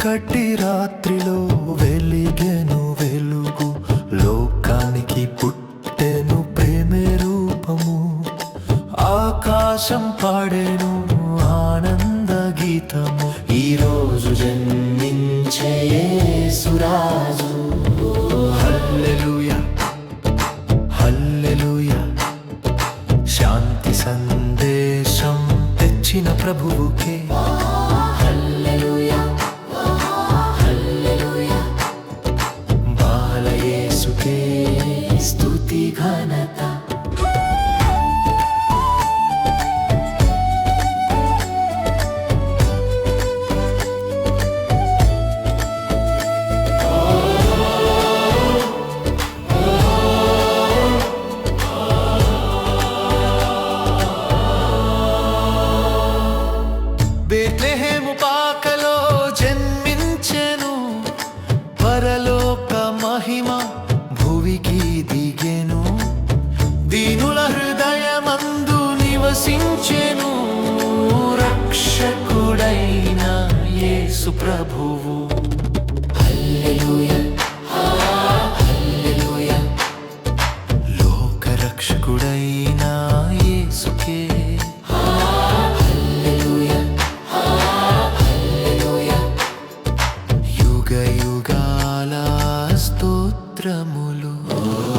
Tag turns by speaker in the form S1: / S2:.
S1: చీకటి రాత్రిలో వెలిగెను వెలుగు. లోకానికి పుట్టెను ప్రేమే రూపము. ఆకాశం పాడెను ఆనంద గీతము. ఈ రోజు జన్మించే సురాజు హల్లెలూయా హల్లెలూయా. శాంతి సందేశం తెచ్చిన ప్రభువుకే. స్థుతి ఘనత భువికి దిగెను దీనుల హృదయమందు నివసించెను రక్షకుడైన యేసు ప్రభువు. Amen.